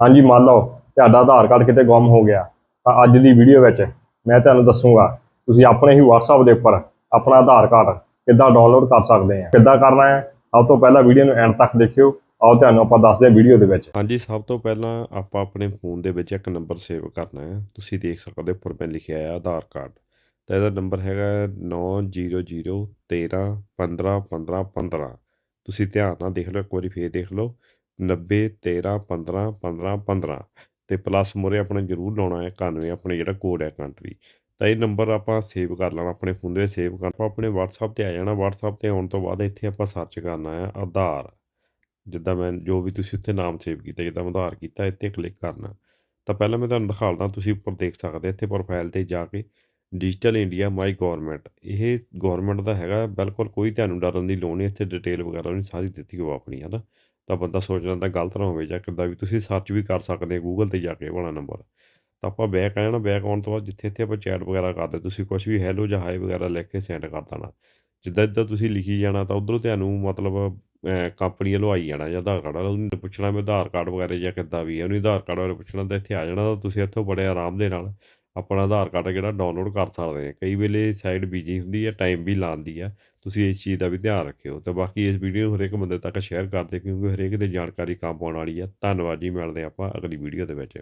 ਹਾਂਜੀ, ਮੰਨ ਲਓ ਤੁਹਾਡਾ ਆਧਾਰ ਕਾਰਡ ਕਿਤੇ ਗੁੰਮ ਹੋ ਗਿਆ, ਤਾਂ ਅੱਜ ਦੀ ਵੀਡੀਓ ਵਿੱਚ ਮੈਂ ਤੁਹਾਨੂੰ ਦੱਸੂਗਾ, ਤੁਸੀਂ ਆਪਣੇ ਹੀ WhatsApp ਦੇ ਉੱਪਰ ਆਪਣਾ ਆਧਾਰ ਕਾਰਡ ਕਿੱਦਾਂ ਡਾਊਨਲੋਡ ਕਰ ਸਕਦੇ ਆ। ਕਿੱਦਾਂ ਕਰਨਾ ਹੈ, ਸਭ ਤੋਂ ਪਹਿਲਾਂ ਵੀਡੀਓ ਨੂੰ ਐਂਡ ਤੱਕ ਦੇਖਿਓ, ਆਓ ਤੁਹਾਨੂੰ ਆਪਾਂ ਦੱਸਦੇ ਹਾਂ ਵੀਡੀਓ ਦੇ ਵਿੱਚ। ਹਾਂਜੀ, ਸਭ ਤੋਂ ਪਹਿਲਾਂ ਆਪਾਂ ਆਪਣੇ ਫੋਨ ਦੇ ਵਿੱਚ ਇੱਕ ਨੰਬਰ ਸੇਵ ਕਰਨਾ ਹੈ। ਤੁਸੀਂ ਦੇਖ ਸਕਦੇ ਹੋ ਉੱਪਰ ਮੈਂ ਲਿਖਿਆ ਹੈ ਆਧਾਰ ਕਾਰਡ। ਤਾਂ ਇਹਦਾ ਨੰਬਰ ਹੈਗਾ 9001311515 ਤੁਸੀਂ ਧਿਆਨ ਨਾਲ ਦੇਖ ਲਓ, ਇੱਕ ਵਾਰੀ ਫੇਰ ਦੇਖ ਲਓ। 9013151515 ਅਤੇ ਪਲੱਸ ਮੂਹਰੇ ਆਪਣੇ ਜ਼ਰੂਰ ਲਾਉਣਾ ਹੈ 91 ਆਪਣੇ ਜਿਹੜਾ ਕੋਡ ਹੈ ਕੰਟਰੀ ਤਾਂ ਇਹ ਨੰਬਰ ਆਪਾਂ ਸੇਵ ਕਰ ਲੈਣਾ, ਆਪਣੇ ਫੋਨ ਦੇ ਸੇਵ ਕਰ ਆਪਾਂ ਆਪਣੇ WhatsApp ਤੇ ਆ ਜਾਣਾ, WhatsApp ਤੇ ਆਉਣ ਤੋਂ ਬਾਅਦ ਇੱਥੇ ਆਪਾਂ ਸਰਚ ਕਰਨਾ ਹੈ ਆਧਾਰ ਜਿੱਦਾਂ ਮੈਂ ਜੋ ਵੀ ਤੁਸੀਂ ਉੱਥੇ ਨਾਮ ਸੇਵ ਕੀਤਾ, ਜਿੱਦਾਂ ਮੈਂ ਆਧਾਰ ਕੀਤਾ, ਇੱਥੇ ਕਲਿੱਕ ਕਰਨਾ। ਤਾਂ ਪਹਿਲਾਂ ਮੈਂ ਤੁਹਾਨੂੰ ਦਿਖਾਉਂਦਾ, ਤੁਸੀਂ ਉੱਪਰ ਦੇਖ ਸਕਦੇ ਇੱਥੇ ਪ੍ਰੋਫਾਈਲ ਤੇ ਜਾ ਕੇ ਡਿਜੀਟਲ ਇੰਡੀਆ ਮਾਈ ਗਵਰਨਮੈਂਟ ਇਹ ਗਵਰਨਮੈਂਟ ਦਾ ਹੈਗਾ, ਬਿਲਕੁਲ ਕੋਈ ਤੁਹਾਨੂੰ ਡਰਨ ਦੀ ਲੋੜ ਨਹੀਂ, ਇੱਥੇ ਡਿਟੇਲ ਵਗੈਰਾ ਨਹੀਂ ਸਾਰੀ ਦਿੱਤੀ ਹੋ ਆਪਣੀ ਹੈ ਨਾ ਤਾਂ ਬੰਦਾ ਸੋਚ ਲੈਂਦਾ ਗਲਤ ਨਾ ਹੋਵੇ ਜਾਂ ਕਿੱਦਾਂ ਵੀ। ਤੁਸੀਂ ਸਰਚ ਵੀ ਕਰ ਸਕਦੇ ਹੋ ਗੂਗਲ ਤੇ ਜਾ ਕੇ ਇਹ ਵਾਲਾ ਨੰਬਰ ਤਾਂ ਆਪਾਂ ਬੈਕ ਆ ਜਾਣਾ ਬੈਕ ਆਉਣ ਤੋਂ ਬਾਅਦ ਜਿੱਥੇ ਇੱਥੇ ਆਪਾਂ ਚੈਟ ਵਗੈਰਾ ਕਰਦੇ ਤੁਸੀਂ ਕੁਝ ਵੀ ਹੈਲੋ ਜਾਂ ਹਾਈ ਵਗੈਰਾ ਲਿਖ ਕੇ ਸੈਂਡ ਕਰ ਦੇਣਾ। ਜਿੱਦਾਂ ਜਿੱਦਾਂ ਤੁਸੀਂ ਲਿਖੀ ਜਾਣਾ ਤਾਂ ਉਧਰੋਂ ਤੁਹਾਨੂੰ ਮਤਲਬ ਕੰਪਨੀ ਵੱਲੋਂ ਆਈ ਜਾਣਾ ਜਾਂ ਆਧਾਰ ਕਾਰਡ ਵਾਲਾ ਉਹਨੂੰ ਪੁੱਛਣਾ ਮੈਂ ਆਧਾਰ ਕਾਰਡ ਵਗੈਰਾ ਜਾਂ ਕਿੱਦਾਂ ਵੀ ਹੈ, ਉਹਨੂੰ ਆਧਾਰ ਕਾਰਡ ਬਾਰੇ ਪੁੱਛਣਾ ਤਾਂ ਇੱਥੇ ਆ ਜਾਣਾ ਤਾਂ ਤੁਸੀਂ ਇੱਥੋਂ ਬੜੇ ਆਰਾਮ ਦੇ ਨਾਲ ਆਪਣਾ ਆਧਾਰ ਕਾਰਡ ਜਿਹੜਾ ਡਾਊਨਲੋਡ ਕਰ ਸਕਦੇ ਆ। ਕਈ ਵੇਲੇ ਸਾਈਡ ਬਿਜ਼ੀ ਹੁੰਦੀ ਹੈ ਟਾਈਮ ਵੀ ਲਾਉਂਦੀ ਹੈ ਤੁਸੀਂ ਇਸ ਚੀਜ਼ ਦਾ ਵੀ ਧਿਆਨ ਰੱਖਿਓ ਤੇ ਬਾਕੀ ਇਸ ਵੀਡੀਓ ਨੂੰ ਹਰੇਕ ਬੰਦੇ ਤੱਕ ਸ਼ੇਅਰ ਕਰਦੇ ਕਿਉਂਕਿ ਹਰੇਕ ਦੇ ਜਾਣਕਾਰੀ ਕੰਮ ਪਾਉਣ ਵਾਲੀ ਹੈ ਧੰਨਵਾਦ ਜੀ, ਮਿਲਦੇ ਆਪਾਂ ਅਗਲੀ ਵੀਡੀਓ ਦੇ ਵਿੱਚ।